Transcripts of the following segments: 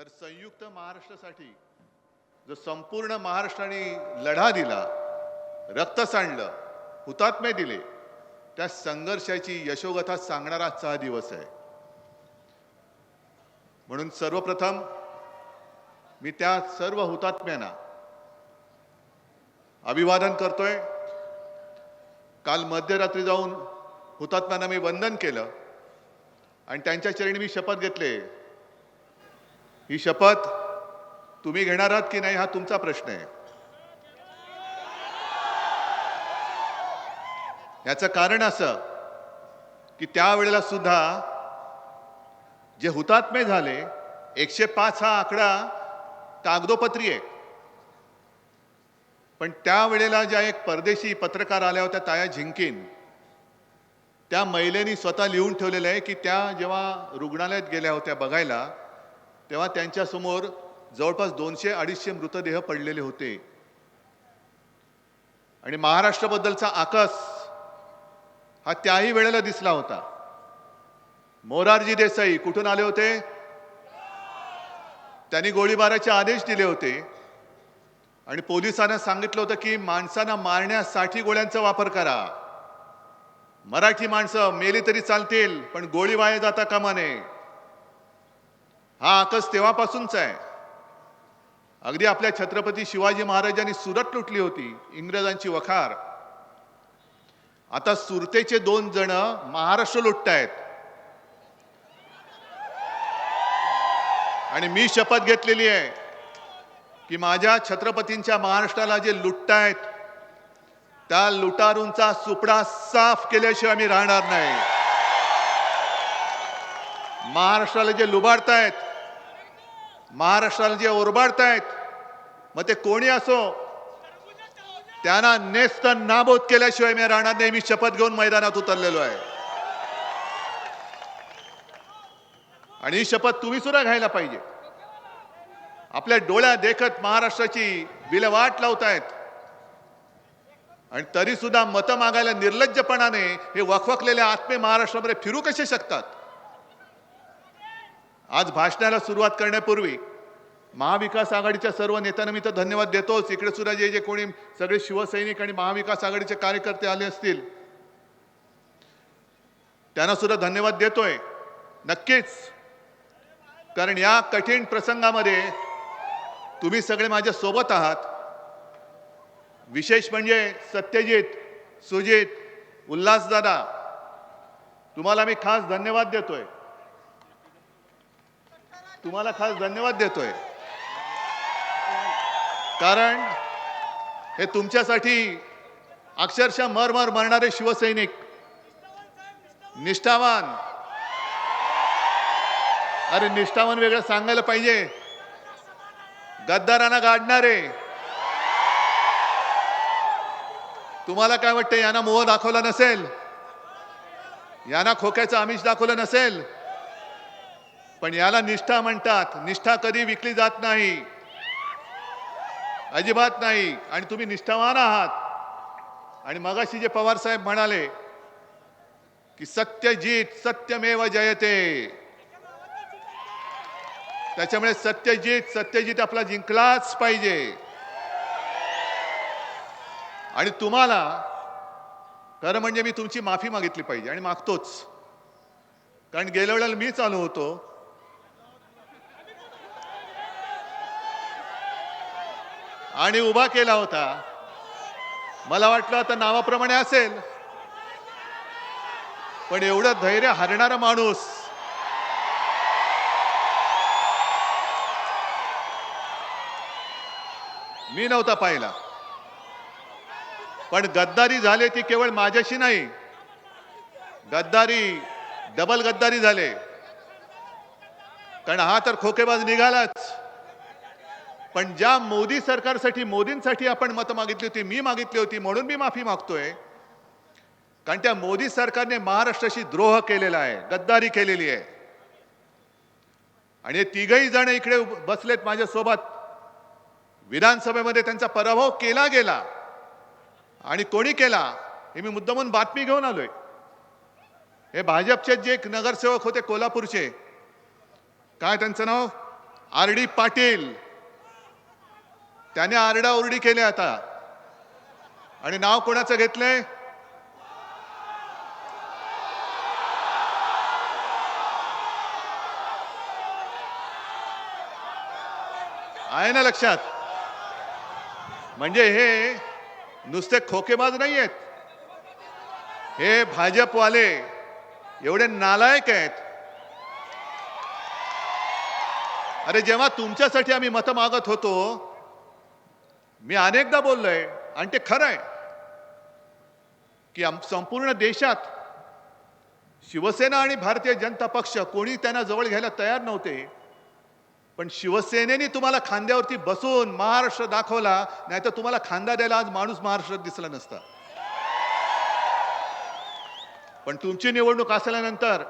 तर संयुक्त महाराष्ट्रासाठी जो संपूर्ण महाराष्ट्राने लढा दिला रक्त सांडलं हुतात्मे दिले त्या संघर्षाची यशोगथा सांगणारा आजचा हा दिवस आहे. म्हणून सर्वप्रथम मी त्या सर्व हुतात्म्यांना अभिवादन करतोय. काल मध्यरात्री जाऊन हुतात्म्यांना मी वंदन केलं आणि त्यांच्या चरणी मी शपथ घेतले. ही शपथ तुम्ही घेणार आहात की नाही हा तुमचा प्रश्न आहे. याचं कारण असं की त्यावेळेला सुद्धा जे हुतात्मे झाले एकशे पाच हा आकडा कागदोपत्री आहे. पण त्यावेळेला ज्या एक परदेशी पत्रकार आल्या होत्या ताया झिंकीन त्या महिलेनी स्वतः लिहून ठेवलेलं आहे की त्या जेव्हा रुग्णालयात गेल्या होत्या बघायला तेव्हा त्यांच्यासमोर जवळपास दोनशे अडीचशे मृतदेह पडलेले होते. आणि महाराष्ट्राबद्दलचा आकस हा त्याही वेळेला दिसला होता. मोरारजी देसाई कुठून आले होते? त्यांनी गोळीबाराचे आदेश दिले होते. आणि पोलिसांना सांगितलं होतं की माणसांना मारण्यासाठी गोळ्यांचा वापर करा. मराठी माणसं मेली तरी चालतील पण गोळी वाया जाता कामा नये. हा आकस तेव्हापासूनच आहे. अगदी आपल्या छत्रपती शिवाजी महाराजांनी सुरत लुटली होती इंग्रजांची वखार. आता सुरतेचे दोन जण महाराष्ट्र लुटतायत आणि मी शपथ घेतलेली आहे की माझ्या छत्रपतींच्या महाराष्ट्राला जे लुटतायत त्या लुटारूंचा सुपडा साफ केल्याशिवाय मी राहणार नाही. महाराष्ट्राला जे लुबाडतायत महाराष्ट्राला जे ओरबाडतायत मग ते कोणी असो? त्यांना नेस्त नाबोध केल्याशिवाय मी राहणार नाही मी शपथ घेऊन मैदानात उतरलेलो आहे. आणि ही शपथ तुम्ही सुद्धा घ्यायला पाहिजे. आपल्या डोळ्या देखत महाराष्ट्राची विल्हेवाट लावतायत. आणि तरी सुद्धा मतं मागायला निर्लज्जपणाने हे वखवकलेले आत्मे महाराष्ट्रामध्ये फिरू कसे शकतात? आज भाषणाला सुरुवात करण्यापूर्वी महाविकास आघाडीच्या सर्व नेत्यांना मी तर धन्यवाद देतोच. इकडे सुद्धा जे जे कोणी सगळे शिवसैनिक आणि महाविकास आघाडीचे कार्यकर्ते आले असतील त्यांना सुद्धा धन्यवाद देतोय. नक्कीच. कारण या कठीण प्रसंगामध्ये तुम्ही सगळे माझ्या सोबत आहात. विशेष म्हणजे सत्यजित सुजित उल्हासदादा तुम्हाला मी खास धन्यवाद देतोय. तुम्हाला खास धन्यवाद देतोय. कारण हे तुमच्यासाठी अक्षरशः मरमर मरणारे शिवसैनिक निष्ठावान. अरे निष्ठावान वेगळं सांगायला पाहिजे. गद्दारांना गाडणारे. तुम्हाला काय वाटतं यांना मोह दाखवला नसेल? यांना खोक्याचं आमिष दाखवलं नसेल? पण याला निष्ठा म्हणतात. निष्ठा कधी विकली जात नाही. अजिबात नाही. आणि तुम्ही निष्ठावान आहात. आणि मगाशी जे पवार साहेब म्हणाले की सत्यजित सत्यमेव जयते. त्याच्यामुळे सत्यजीत सत्यजीत आपला जिंकलाच पाहिजे. आणि तुम्हाला खरं म्हणजे मी तुमची माफी मागितली पाहिजे. आणि मागतोच. कारण गेल्या वेळेला मीच आलो होतो. आणि उभा केला होता. मला वाटलं आता नावाप्रमाणे असेल. पण एवढं धैर्य हरणारा माणूस. मी नव्हता पाहिला. पण गद्दारी झाले ती केवळ माझ्याशी नाही. गद्दारी डबल गद्दारी झाले. कारण हा तर खोकेबाज निघालाच. पण ज्या मोदी सरकारसाठी मोदींसाठी आपण मतं मागितली होती मी मागितली होती म्हणून मी माफी मागतोय. कारण त्या मोदी सरकारने महाराष्ट्राशी द्रोह केलेला आहे गद्दारी केलेली आहे. आणि हे तिघही जण इकडे बसलेत माझ्यासोबत विधानसभेमध्ये त्यांचा पराभव केला गेला. आणि कोणी केला हे मी मुद्दामून बातमी घेऊन आलोय. हे भाजपचे जे एक नगरसेवक होते कोल्हापूरचे. काय त्यांचं नाव? R D Patil. त्याने आरडाओरडी केली आता. आणि नाव कोणाचं घेतलंय? आहे ना लक्षात? म्हणजे हे नुसते खोकेबाज नाही आहेत हे भाजपवाले एवढे नालायक आहेत. अरे जेव्हा तुमच्यासाठी आम्ही मतं मागत होतो मी अनेकदा बोललोय आणि ते खरं आहे की संपूर्ण देशात शिवसेना आणि भारतीय जनता पक्ष कोणी त्यांना जवळ घ्यायला तयार नव्हते पण शिवसेनेने तुम्हाला खांद्यावरती बसून महाराष्ट्र दाखवला नाही तर तुम्हाला खांदा द्यायला आज माणूस महाराष्ट्रात दिसला नसता. पण तुमची निवडणूक असल्यानंतर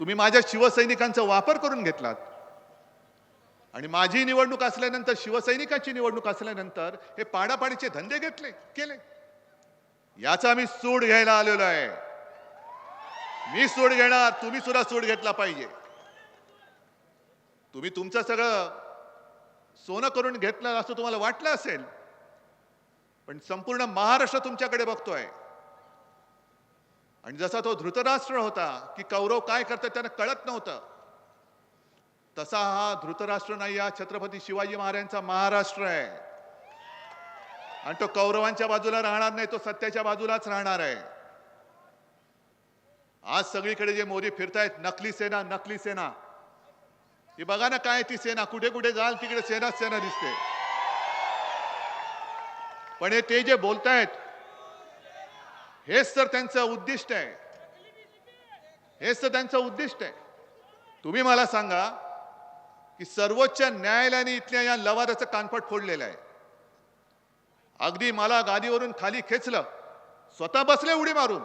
तुम्ही माझ्या शिवसैनिकांचा वापर करून घेतलात. आणि माझी निवडणूक असल्यानंतर शिवसैनिकांची निवडणूक असल्यानंतर हे पाडापाडीचे धंदे घेतले केले. याचा मी सूड घ्यायला आलेलो आहे. मी सूड घेणार तुम्ही सुद्धा सूड घेतला पाहिजे. तुम्ही तुमचं सगळं सोनं करून घेतलं असं तुम्हाला वाटलं असेल पण संपूर्ण महाराष्ट्र तुमच्याकडे बघतोय. आणि जसा तो धृतराष्ट्र होता की कौरव काय करतात त्यांना कळत नव्हतं. तसा हा धृतराष्ट्र नाही हा छत्रपती शिवाजी महाराजांचा महाराष्ट्र आहे. आणि तो कौरवांच्या बाजूला राहणार नाही तो सत्याच्या बाजूलाच राहणार आहे. आज सगळीकडे जे मोदी फिरतायत नकली सेना नकली सेना. ही बघा ना काय ती सेना कुठे कुठे जाल तिकडे सेना सेना दिसते. पण हे ते जे बोलतायत हेच तर त्यांचं उद्दिष्ट आहे. हेच तर त्यांचं उद्दिष्ट आहे. तुम्ही मला सांगा की सर्वोच्च न्यायालयाने इथल्या या लवादाचं कानपट फोडलेलं आहे. अगदी मला गादीवरून खाली खेचलं स्वतः बसले उडी मारून.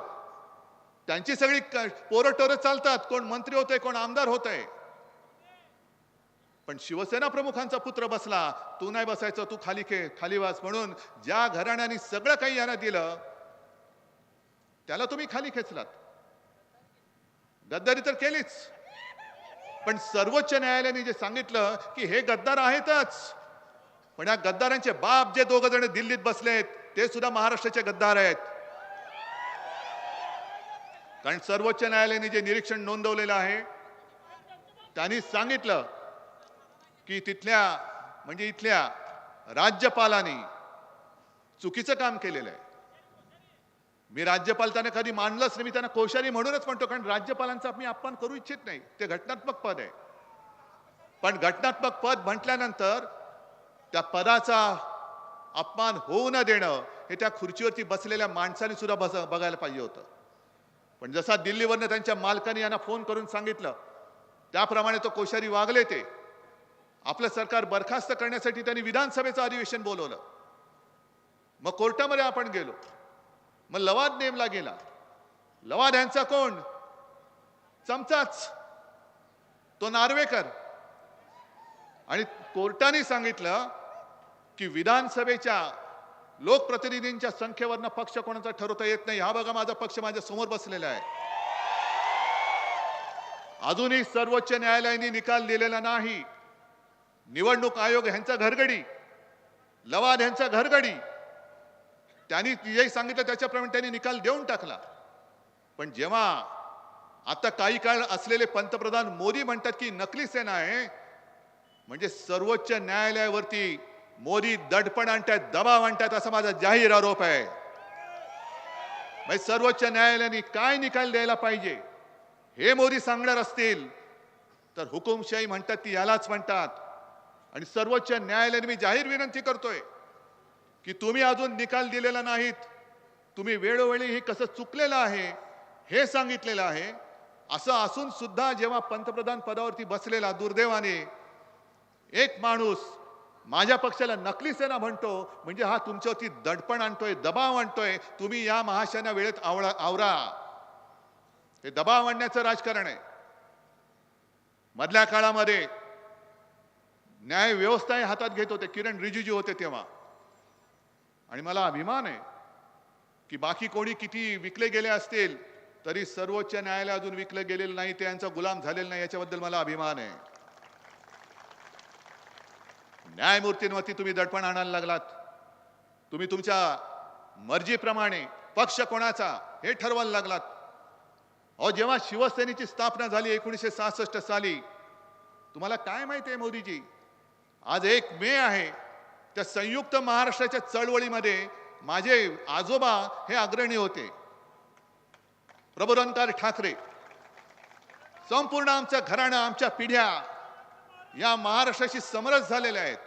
त्यांची सगळी क- पोरं टोरं चालतात कोण मंत्री होतंय कोण आमदार होतंय. पण शिवसेना प्रमुखांचा पुत्र बसला तू नाही बसायचं तू खाली खे खाली वास. म्हणून ज्या घराण्याने सगळं काही यांना दिलं त्याला तुम्ही खाली खेचलात. गद्दारी तर केलीच. पण सर्वोच्च न्यायालयाने जे सांगितलं की हे गद्दार आहेतच. पण या गद्दारांचे बाप जे दोघ जण दिल्लीत बसलेत ते सुद्धा महाराष्ट्राचे गद्दार आहेत. कारण सर्वोच्च न्यायालयाने जे निरीक्षण नोंदवलेलं आहे त्यांनी सांगितलं की तिथल्या म्हणजे इथल्या राज्यपालांनी चुकीचं काम केलेलं आहे. मी राज्यपाल त्यांना कधी मानलंच नाही. मी त्यांना कोश्यारी म्हणूनच म्हणतो कारण राज्यपालांचा मी अपमान करू इच्छित नाही. ते घटनात्मक पद आहे. पण घटनात्मक पद म्हटल्यानंतर त्या पदाचा अपमान होऊ न देणं हे त्या खुर्चीवरती बसलेल्या माणसाने सुद्धा बस बघायला पाहिजे होतं. पण जसा दिल्लीवरनं त्यांच्या मालकाने यांना फोन करून सांगितलं त्याप्रमाणे तो कोश्यारी वागले ते. आपलं सरकार बरखास्त करण्यासाठी त्यांनी विधानसभेचं अधिवेशन बोलवलं. मग कोर्टामध्ये आपण गेलो. मग लवाद नेमला गेला. लवाद यांचा कोण? चमचाच. तो नार्वेकर. आणि कोर्टाने सांगितलं की विधानसभेच्या लोकप्रतिनिधींच्या संख्येवरनं पक्ष कोणाचा ठरवता येत नाही हा बघा माझा पक्ष माझ्यासमोर बसलेला आहे. अजूनही सर्वोच्च न्यायालयाने निकाल दिलेला नाही. निवडणूक आयोग ह्यांचा घरगडी. लवाद ह्यांचा घरगडी. त्यांनी जे सांगितलं त्याच्याप्रमाणे त्यांनी निकाल देऊन टाकला. पण जेव्हा आता काही काळ असलेले पंतप्रधान मोदी म्हणतात की नकली सेना आहे म्हणजे सर्वोच्च न्यायालयावरती मोदी दडपण आणतायत दबाव आणतायत असा माझा जाहीर आरोप आहे. म्हणजे सर्वोच्च न्यायालयाने काय निकाल द्यायला पाहिजे हे मोदी सांगणार असतील तर हुकुमशाही म्हणतात ती यालाच म्हणतात. आणि सर्वोच्च न्यायालयाने मी जाहीर विनंती करतोय की तुम्ही अजून निकाल दिलेला नाहीत. तुम्ही वेळोवेळी हे कसं चुकलेलं आहे हे सांगितलेलं आहे असं असून सुद्धा जेव्हा पंतप्रधान पदावरती बसलेला दुर्दैवाने एक माणूस माझ्या पक्षाला नकली सेना म्हणतो म्हणजे हा तुमच्यावरती दडपण आणतोय दबाव आणतोय तुम्ही या महाशयाना वेळेत आवळा आवरा. हे दबाव आणण्याचं राजकारण आहे. मधल्या काळामध्ये न्याय व्यवस्था हातात घेत होते किरण रिजिजू होते तेव्हा. आणि मला अभिमान आहे की बाकी कोणी किती विकले गेले असतील तरी सर्वोच्च न्यायालय अजून विकलं गेलेलं नाही ते यांचा गुलाम झालेला नाही याच्याबद्दल मला अभिमान आहे. न्यायमूर्तींवरती तुम्ही दडपण आणायला लागलात. तुम्ही तुमच्या मर्जीप्रमाणे पक्ष कोणाचा हे ठरवायला लागलात. अहो जेव्हा शिवसेनेची स्थापना झाली एकोणीसशे सहासष्ट साली तुम्हाला काय माहिती आहे मोदीजी? आज एक मे आहे. त्या संयुक्त महाराष्ट्राच्या चळवळीमध्ये माझे आजोबा हे अग्रणी होते. प्रबोधनकार ठाकरे. संपूर्ण आमच्या घराणं आमच्या पिढ्या या महाराष्ट्राशी समरस झालेल्या आहेत.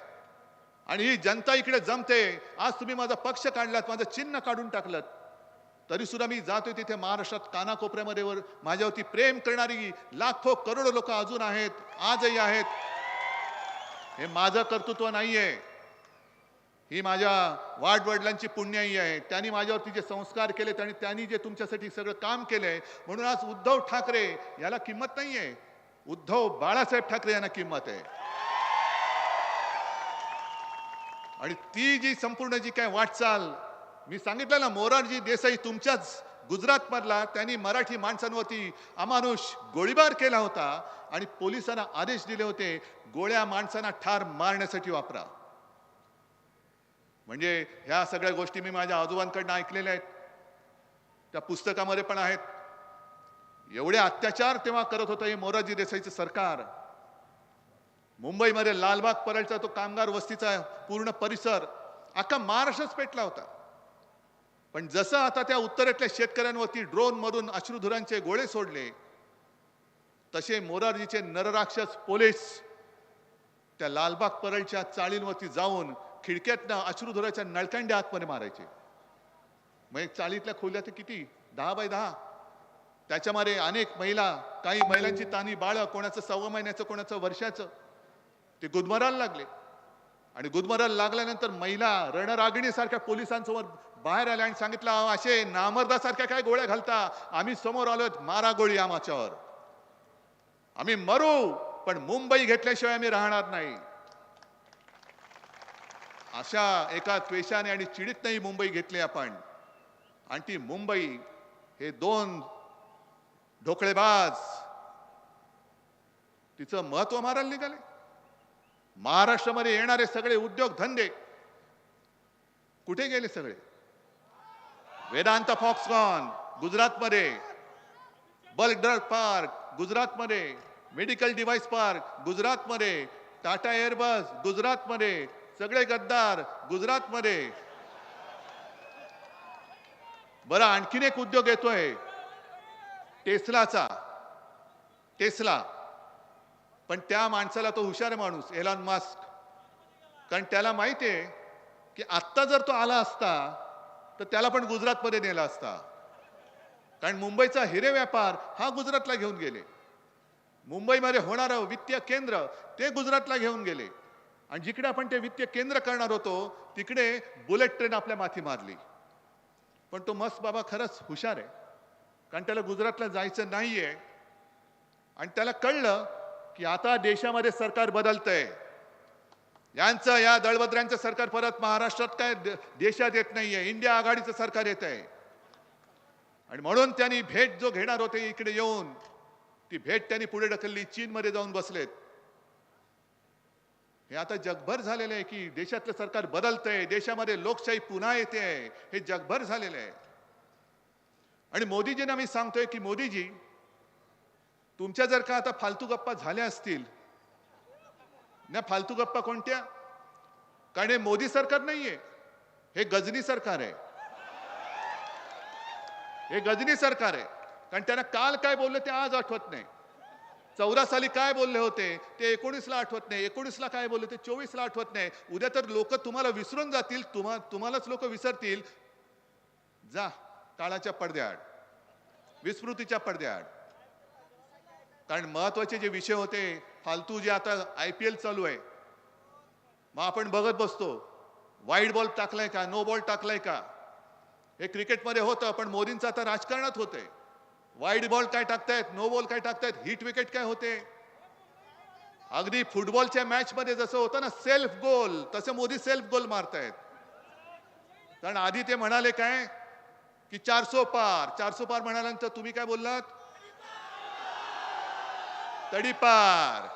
आणि ही जनता इकडे जमते आज तुम्ही माझा पक्ष काढलात माझं चिन्ह काढून टाकलं तरी सुद्धा मी जातोय तिथे महाराष्ट्रात कानाकोपऱ्यामध्ये वर. माझ्यावरती प्रेम करणारी लाखो करोडो लोक अजून आहेत आजही आहेत. हे माझं कर्तृत्व नाहीये. ही माझ्या वाडवडिलांची पुण्याई आहे. त्यांनी माझ्यावरती जे संस्कार केलेत आणि त्यांनी जे तुमच्यासाठी सगळं काम केलंय म्हणून आज उद्धव ठाकरे याला किंमत नाही आहे उद्धव बाळासाहेब ठाकरे यांना किंमत आहे. आणि ती जी संपूर्ण जी काय वाटचाल मी सांगितलं ना मोरारजी देसाई तुमच्याच गुजरातमधला त्यांनी मराठी माणसांवरती अमानुष गोळीबार केला होता आणि पोलिसांना आदेश दिले होते गोळ्या माणसांना ठार मारण्यासाठी वापरा. म्हणजे ह्या सगळ्या गोष्टी मी माझ्या आजोबांकडनं ऐकलेल्या आहेत. त्या पुस्तकामध्ये पण आहेत. एवढे अत्याचार तेव्हा करत होतं हे मोरारजी देसाईचं सरकार. मुंबईमध्ये लालबाग परळचा तो कामगार वस्तीचा पूर्ण परिसर अख्खा महाराष्ट्रच पेटला होता. पण जसं आता त्या उत्तरेतल्या शेतकऱ्यांवरती ड्रोनमधून अश्रुधुरांचे गोळे सोडले तसे मोरारजीचे नरराक्षस पोलीस त्या लालबाग परळच्या चाळींवरती जाऊन खिडक्यातनं अश्रू धुराच्या नळकांड्या आतमध्ये मारायचे. मग एक चाळीतल्या खोल्या तर किती? दहा बाय दहा. त्याच्यामध्ये अनेक महिला काही महिलांची तानी बाळं कोणाचं सव्वा महिन्याचं कोणाचं वर्षाचं. ते गुदमरायला लागले. आणि गुदमरायला लागल्यानंतर महिला रणरागिणीसारख्या पोलिसांसमोर बाहेर आल्या आणि सांगितलं "अहो, असे नामर्दासारख्या काय गोळ्या घालता? आम्ही समोर आलोत मारा गोळी आमाच्यावर. आम्ही मरू पण मुंबई घेतल्याशिवाय आम्ही राहणार नाही. अशा एका त्वेषाने आणि चिडीत नाही मुंबई घेतली आपण. आणि ती मुंबई हे दोन ढोकळेबाज. तिचं महत्त्व मारायला निघाले. महाराष्ट्रामध्ये येणारे सगळे उद्योग धंदे कुठे गेले सगळे? वेदांत फॉक्सकॉन गुजरातमध्ये. बल्क ड्रग पार्क गुजरातमध्ये. मेडिकल डिव्हाइस पार्क गुजरातमध्ये. टाटा एअरबस गुजरातमध्ये. सगळे गद्दार गुजरातमध्ये. बरं आणखीन एक उद्योग येतोय. टेस्लाचा. टेस्ला. पण त्या माणसाला तो हुशार माणूस एलॉन मास्क. कारण त्याला माहिती आहे की आत्ता जर तो आला असता तर त्याला पण गुजरातमध्ये नेला असता. कारण मुंबईचा हिरे व्यापार हा गुजरातला घेऊन गेले. मुंबईमध्ये होणारं वित्तीय केंद्र ते गुजरातला घेऊन गेले. आणि जिकडे आपण ते वित्तीय केंद्र करणार होतो तिकडे बुलेट ट्रेन आपल्या माथी मारली. पण तो मस्त बाबा खरंच हुशार आहे. कारण त्याला गुजरातला जायचं नाही आहे आणि त्याला कळलं की आता देशामध्ये सरकार बदलतंय. यांचं या दळभद्रांचं सरकार परत महाराष्ट्रात काय देशात येत नाहीये. इंडिया आघाडीचं सरकार येत आहे आणि म्हणून त्यांनी भेट जो घेणार होते इकडे येऊन ती भेट त्यांनी पुढे ढकलली. चीनमध्ये जाऊन बसलेत. हे आता जगभर झालेलं आहे की देशातलं सरकार बदलतंय देशामध्ये लोकशाही पुन्हा येते आहे हे जगभर झालेलं आहे. आणि मोदीजींना मी सांगतोय की मोदीजी तुमच्या जर का आता फालतू गप्पा झाल्या असतील ना फालतू गप्पा कोणत्या? कारण हे मोदी सरकार नाहीये हे गजनी सरकार आहे. हे गजनी सरकार आहे. कारण त्यांना काल काय बोललं ते आज आठवत नाही. चौदा साली काय बोलले होते? ते एकोणीसला आठवत नाही. एकोणीसला काय बोलले ते चोवीसला आठवत नाही. उद्या तर लोक तुम्हाला विसरून जातील तुम्हा तुम्हालाच लोक विसरतील. जा काळाच्या पडद्याआड. विस्मृतीच्या पडद्याआड. कारण महत्त्वाचे जे विषय होते फालतू जे आता आय पी एल चालू आहे मग आपण बघत बसतो वाईट बॉल टाकलाय का? नो बॉल टाकलाय का? हे क्रिकेटमध्ये होतं पण मोदींचं आता राजकारणात होतंय. वाईड बॉल काय टाकतायत? नो बॉल काय टाकतायत? हिट विकेट काय होते? अगदी फुटबॉलच्या मॅच मध्ये जसं होतं ना सेल्फ गोल तसे मोदी सेल्फ गोल मारतायत. कारण आधी ते म्हणाले काय? की चारसो पार. चारसो पार म्हणाल्यानंतर तुम्ही काय बोललात? तडीपार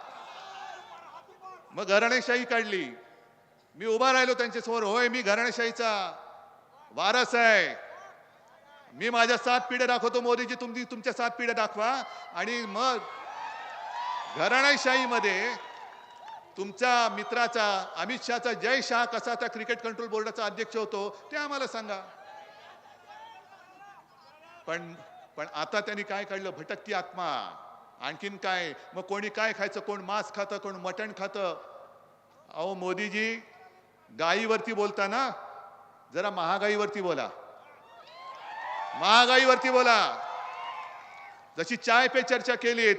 मग घराणेशाही काढली. मी उभा राहिलो त्यांच्यासमोर. होय मी घराणेशाहीचा वारस आहे. मी माझ्या सात पिढ्या दाखवतो मोदीजी तुम्ही तुमच्या सात पिढ्या दाखवा. आणि मग घराणेशाहीमध्ये तुमच्या मित्राचा अमित शहाचा जय शहा कसा त्या क्रिकेट कंट्रोल बोर्डाचा अध्यक्ष होतो ते आम्हाला सांगा. पण पण आता त्यांनी काय काढलं? भटकती आत्मा. आणखीन काय? मग कोणी काय खायचं? कोण मांस खातं? कोण मटण खातं? अहो मोदीजी गायीवरती बोलताना जरा महागाईवरती बोला. महागाईवरती बोला. जशी चाय पे चर्चा केलीत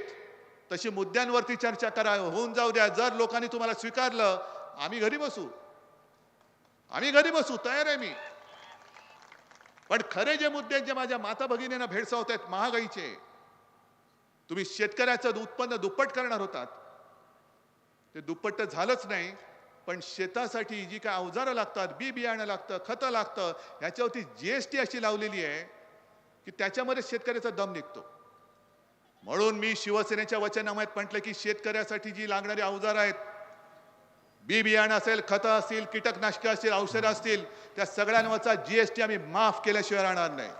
तशी मुद्द्यांवरती चर्चा करा. होऊन जाऊ द्या. जर लोकांनी तुम्हाला स्वीकारलं आम्ही घरी बसू. आम्ही घरी बसू. तयार आहे मी. पण खरे जे मुद्दे जे माझ्या माता भगिनींना भेडसावत आहेत महागाईचे. तुम्ही शेतकऱ्याचं उत्पन्न दुप्पट करणार होतात. ते दुप्पट तर झालंच नाही पण शेतासाठी जी काय अवजारं लागतात बी बियाणं लागतं खतं लागतं ह्याच्यावरती जी एस टी अशी लावलेली आहे की त्याच्यामध्ये शेतकऱ्याचा दम निघतो. म्हणून मी शिवसेनेच्या वचनामध्ये म्हटलं की शेतकऱ्यासाठी जी लागणारी अवजार आहेत बी बियाणं असेल खतं असतील कीटकनाशकं असतील औषधं असतील त्या सगळ्यांवरचा जीएसटी आम्ही माफ केल्याशिवाय राहणार नाही.